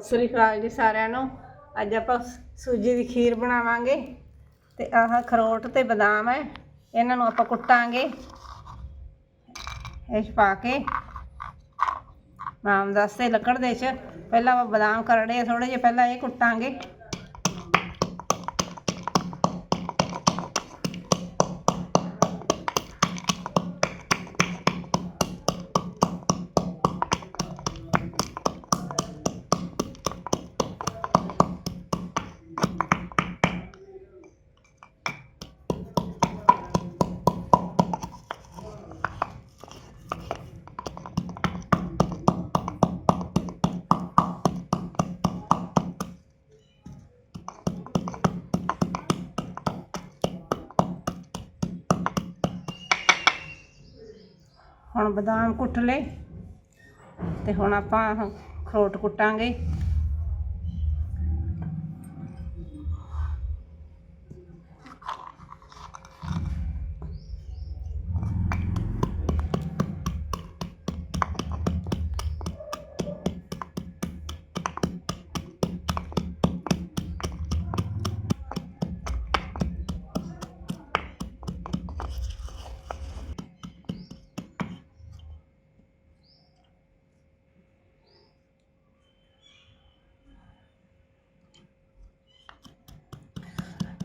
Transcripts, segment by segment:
ਸਤਿ ਸ੍ਰੀ ਅਕਾਲ ਜੀ ਸਾਰਿਆਂ ਨੂੰ। ਅੱਜ ਆਪਾਂ ਸੂਜੀ ਦੀ ਖੀਰ ਬਣਾਵਾਂਗੇ ਤੇ ਆਹ ਖਰੋਟ ਤੇ ਬਦਾਮ ਹੈ, ਇਹਨਾਂ ਨੂੰ ਆਪਾਂ ਕੁੱਟਾਂਗੇ। ਇਹ 'ਚ ਪਾ ਕੇ, ਬਾਦਾਮ ਦਸਤੇ ਲੱਕੜ ਦੇ ਚ। ਪਹਿਲਾਂ ਆਪਾਂ ਬਦਾਮ ਕਰੜੇ ਥੋੜੇ ਜਿਹੇ ਪਹਿਲਾਂ ਇਹ ਕੁੱਟਾਂਗੇ। ਹੁਣ ਬਦਾਮ ਕੁੱਟ ਲਏ ਤੇ ਹੁਣ ਆਪਾਂ ਆਹ ਖਰੋਟ ਕੁੱਟਾਂਗੇ।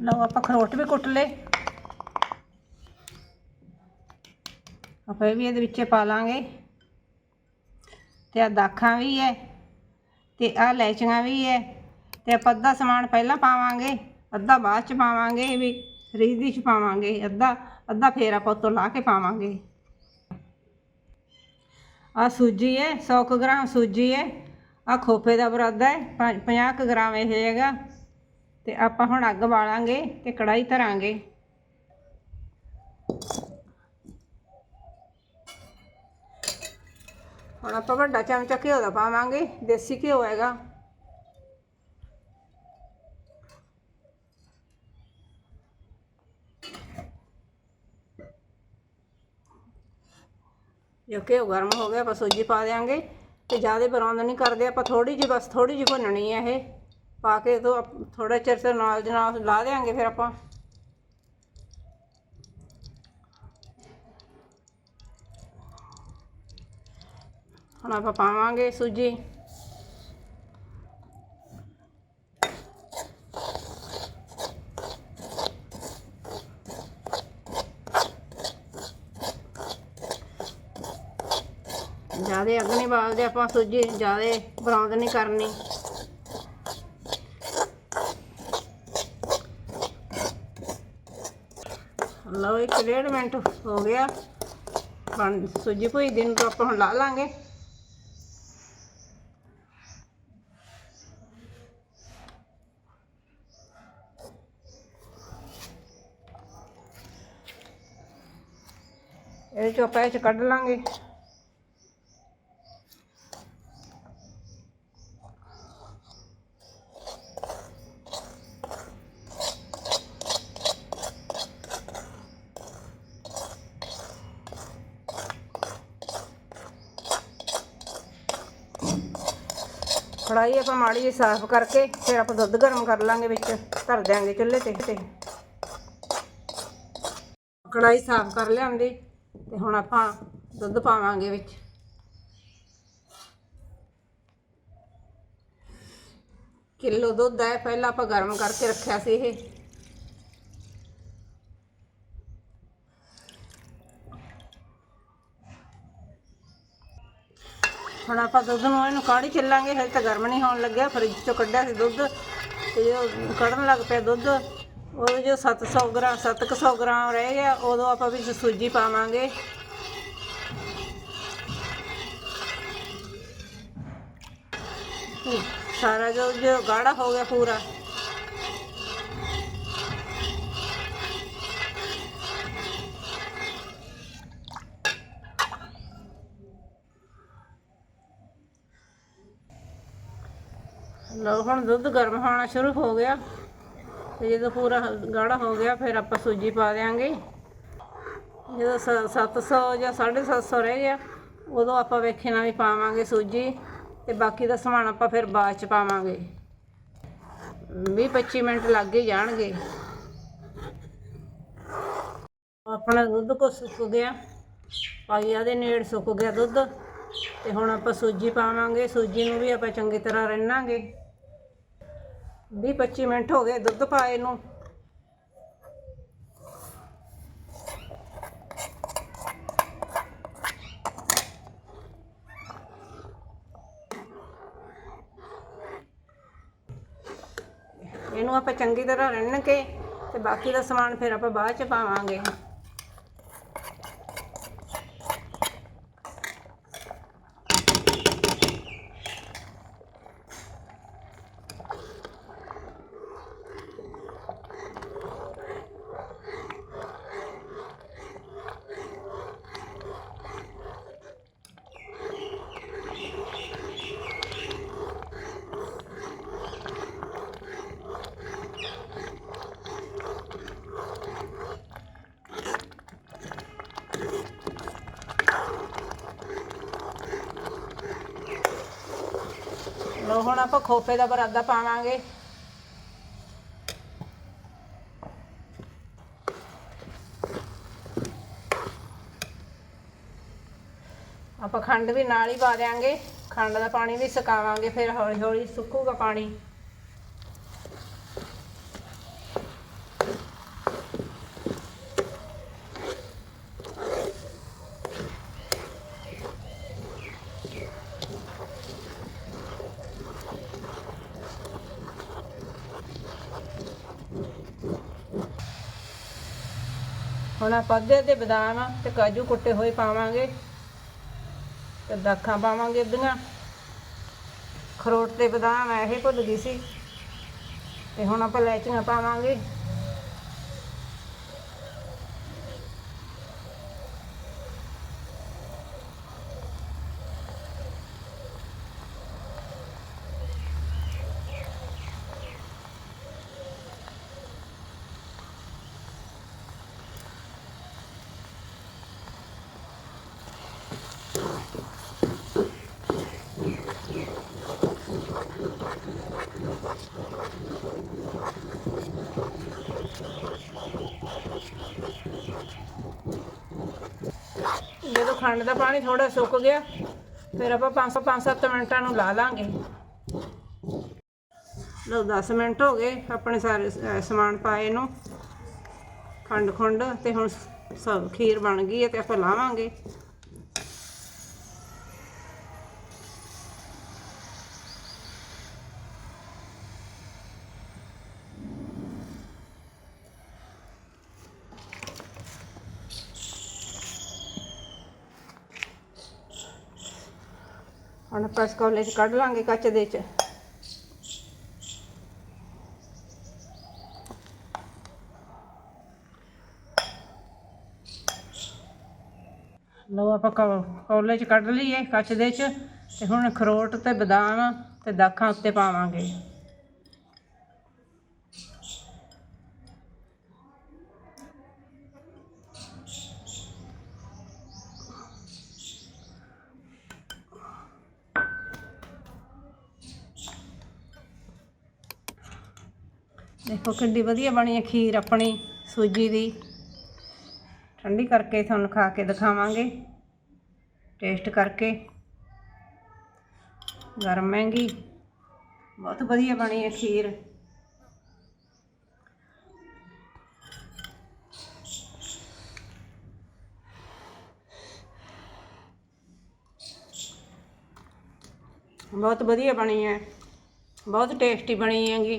ਲਓ ਆਪਾਂ ਖਰੋਟ ਵੀ ਕੁੱਟ ਲਏ। ਆਪਾਂ ਇਹ ਵੀ ਇਹਦੇ ਵਿੱਚ ਪਾ ਲਾਂਗੇ। ਤੇ ਆ ਦਾਖਾਂ ਵੀ ਹੈ ਤੇ ਆ ਲੈਚੀਆਂ ਵੀ ਹੈ ਤੇ ਆਪਾਂ ਅੱਧਾ ਸਮਾਨ ਪਹਿਲਾਂ ਪਾਵਾਂਗੇ, ਅੱਧਾ ਬਾਅਦ ਚ ਪਾਵਾਂਗੇ ਇਹ ਵੀ ਰੀਦੀ ਚ ਪਾਵਾਂਗੇ, ਅੱਧਾ ਅੱਧਾ ਫੇਰ ਆਪਾਂ ਉੱਤੋਂ ਲਾ ਕੇ ਪਾਵਾਂਗੇ। ਆ ਸੂਜੀ ਹੈ 100 ਕੁ ਗ੍ਰਾਮ ਸੂਜੀ ਹੈ ਆ ਖੋਪੇ ਦਾ ਬਰਾਦਾ ਹੈ 50 ਕੁ ਗ੍ਰਾਮ ਇਹ ਹੈਗਾ। ਤੇ ਆਪਾਂ ਹੁਣ ਅੱਗ ਬਾਲਾਂਗੇ ਤੇ ਕੜਾਈ ਧਰਾਂਗੇ। ਹੁਣ ਆਪਾਂ ਵੱਡਾ ਚਮਚਾ ਘਿਓ ਦਾ ਪਾਵਾਂਗੇ, ਦੇਸੀ ਘਿਓ ਹੈਗਾ। ਜੋ ਘਿਓ ਗਰਮ ਹੋ ਗਿਆ, ਆਪਾਂ ਸੂਜੀ ਪਾ ਦਿਆਂਗੇ। ਤੇ ਜ਼ਿਆਦਾ ਬਰਾਉਨ ਨਹੀਂ ਕਰਦੇ, ਆਪਾਂ ਥੋੜੀ ਜਿਹੀ, ਬਸ ਥੋੜੀ ਜਿਹੀ ਭੁੰਨਣੀ ਹੈ ਇਹ। ਪਾ ਕੇ ਤੋਂ ਥੋੜਾ ਚਿਰ ਤੇ ਨਾਲ ਦੀ ਨਾਲ ਲਾ ਦੇਾਂਗੇ ਫਿਰ ਆਪਾਂ। ਹੁਣ ਆਪਾਂ ਪਾਵਾਂਗੇ ਸੂਜੀ। ਜ਼ਿਆਦਾ ਅੱਗ ਨਹੀਂ ਬਾਲਦੇ ਆਪਾਂ ਸੂਜੀ, ਜ਼ਿਆਦਾ ਬਰਾਊਨ ਨਹੀਂ ਕਰਨੀ। ਲਓ ਇੱਕ ਡੇਢ ਮਿੰਟ ਹੋ ਗਿਆ। ਬਣ ਸੂਜੀ ਭੁਈ ਦਿਨ ਤੋਂ ਆਪਾਂ ਹੁਣ ਲਾ ਲਾਂਗੇ। ਇਹ ਚੋਂ ਆਪਾਂ ਇਹ ਚ ਕੱਢ ਲਾਂਗੇ। ਕੜਾਈ ਆਪਾਂ ਮਾੜੀ ਜਿਹੀ ਸਾਫ਼ ਕਰਕੇ ਫਿਰ ਆਪਾਂ ਦੁੱਧ ਗਰਮ ਕਰ ਲਾਂਗੇ ਵਿੱਚ, ਧਰ ਦਿਆਂਗੇ ਚੁੱਲ੍ਹੇ ਤੇ ਤੇ। ਕੜਾਈ ਸਾਫ਼ ਕਰ ਲਿਆਂਦੀ ਤੇ ਹੁਣ ਆਪਾਂ ਦੁੱਧ ਪਾਵਾਂਗੇ ਵਿੱਚ। ਕਿਲੋ ਦੁੱਧ ਹੈ, ਪਹਿਲਾਂ ਆਪਾਂ ਗਰਮ ਕਰਕੇ ਰੱਖਿਆ ਸੀ ਇਹ। ਹੁਣ ਆਪਾਂ ਦੁੱਧ ਨੂੰ ਇਹਨੂੰ ਕਾੜੀ ਚੱਲਾਂਗੇ ਹਜੇ ਤਾਂ ਗਰਮ ਨਹੀਂ ਹੋਣ ਲੱਗਿਆ। ਫਰਿੱਜ ਚੋਂ ਕੱਢਿਆ ਸੀ ਦੁੱਧ ਤੇ ਜਦੋਂ ਕੱਢਣ ਲੱਗ ਪਿਆ ਦੁੱਧ। ਉਹਦੇ ਜੋ 700 ਗ੍ਰਾਮ 700 ਗ੍ਰਾਮ ਰਹਿ ਗਿਆ, ਉਦੋਂ ਆਪਾਂ ਵਿੱਚ ਸੂਜੀ ਪਾਵਾਂਗੇ। ਸਾਰਾ ਜੋ ਜੋ ਗਾੜਾ ਹੋ ਗਿਆ ਪੂਰਾ। ਲਓ, ਹੁਣ ਦੁੱਧ ਗਰਮ ਹੋਣਾ ਸ਼ੁਰੂ ਹੋ ਗਿਆ। ਤੇ ਜਦੋਂ ਪੂਰਾ ਗਾੜਾ ਹੋ ਗਿਆ, ਫਿਰ ਆਪਾਂ ਸੂਜੀ ਪਾ ਦੇਾਂਗੇ ਜਦੋਂ ਸ- 700 ਜਾਂ 750 ਰਹਿ ਗਿਆ, ਉਦੋਂ ਆਪਾਂ ਵੇਖਣਾ ਵੀ ਪਾਵਾਂਗੇ ਸੂਜੀ। ਤੇ ਬਾਕੀ ਦਾ ਸਮਾਨ ਆਪਾਂ ਫਿਰ ਬਾਅਦ ਚ ਪਾਵਾਂਗੇ। 20 25 ਮਿੰਟ ਲੱਗ ਹੀ ਜਾਣਗੇ। ਆਪਣਾ ਦੁੱਧ ਕੋ ਸੁੱਕ ਗਿਆ। ਪਾਈਆ ਦੇ ਨੇੜ ਸੁੱਕ ਗਿਆ ਦੁੱਧ। ਤੇ ਹੁਣ ਆਪਾਂ ਸੂਜੀ ਪਾਵਾਂਗੇ। ਸੂਜੀ ਨੂੰ ਵੀ ਆਪਾਂ ਚੰਗੀ ਤਰ੍ਹਾਂ ਰਿੰਨਾਂਗੇ। 20 25 ਮਿੰਟ ਹੋ ਗਏ ਦੁੱਧ ਪਾਏ ਨੂੰ। ਇਹਨੂੰ ਆਪਾਂ ਚੰਗੀ ਤਰ੍ਹਾਂ ਰਿੰਨ ਕੇ ਤੇ ਬਾਕੀ ਦਾ ਸਮਾਨ ਫਿਰ ਆਪਾਂ ਬਾਅਦ ਚ ਪਾਵਾਂਗੇ। ਲੋ ਹੁਣ ਆਪਾਂ ਖੋਫੇ ਦਾ ਬਰਾਦਾ ਪਾਵਾਂਗੇ। ਆਪਾਂ ਖੰਡ ਵੀ ਨਾਲ ਹੀ ਪਾ ਦਿਆਂਗੇ। ਖੰਡ ਦਾ ਪਾਣੀ ਵੀ ਸੁਕਾਵਾਂਗੇ, ਫਿਰ ਹੌਲੀ ਹੌਲੀ ਸੁੱਕੂਗਾ ਪਾਣੀ। ਹੁਣ ਆਪਾਂ ਅੱਧੇ ਤੇ ਬਦਾਮ ਤੇ ਕਾਜੂ ਕੁੱਟੇ ਹੋਏ ਪਾਵਾਂਗੇ ਤੇ ਦਾਖਾਂ ਪਾਵਾਂਗੇ ਅੱਧੀਆਂ। ਖਰੋਟ ਤੇ ਬਦਾਮ ਇਹ ਭੁੱਲ ਗਈ ਸੀ। ਤੇ ਹੁਣ ਆਪਾਂ ਲੈਚੀਆਂ ਪਾਵਾਂਗੇ। ਜਦੋਂ ਖੰਡ ਦਾ ਪਾਣੀ ਥੋੜਾ ਸੁੱਕ ਗਿਆ, ਫਿਰ ਆਪਾਂ 500 5-7 ਮਿੰਟਾਂ ਨੂੰ ਲਾ ਲਾਂਗੇ। ਲਓ 10 ਮਿੰਟ ਹੋ ਗਏ ਆਪਣੇ ਸਾਰੇ ਸਮਾਨ ਪਾਏ ਨੂੰ। ਖੰਡ ਖੁੰਡ ਤੇ ਹੁਣ ਸਭ ਖੀਰ ਬਣ ਗਈ ਹੈ ਤੇ ਆਪਾਂ ਲਾਵਾਂਗੇ। ਹੁਣ ਆਪਾਂ ਇਸ ਕੋਲੇ ਚ ਕੱਢ ਲਾਂਗੇ ਕੱਚ ਦੇ ਚ। ਲਓ ਆਪਾਂ ਕੌ- ਕੌਲੇ ਚ ਕੱਢ ਲਈਏ ਕੱਚ ਦੇ ਚ ਤੇ ਹੁਣ ਖਰੋਟ ਤੇ ਬਦਾਮ ਤੇ ਦਾਖਾਂ ਉੱਤੇ ਪਾਵਾਂਗੇ। ਦੇਖੋ ਕਿੰਨੀ ਵਧੀਆ ਬਣੀ ਹੈ ਖੀਰ ਆਪਣੀ, ਸੂਜੀ ਦੀ। ਠੰਡੀ ਕਰਕੇ ਤੁਹਾਨੂੰ ਖਾ ਕੇ ਦਿਖਾਵਾਂਗੇ। ਟੇਸਟ ਕਰਕੇ। ਗਰਮ ਮਹਿੰਗੀ। ਬਹੁਤ ਵਧੀਆ ਬਣੀ ਹੈ ਖੀਰ। ਬਹੁਤ ਵਧੀਆ ਬਣੀ ਹੈ। ਬਹੁਤ ਟੇਸਟੀ ਬਣੀ ਹੈਗੀ।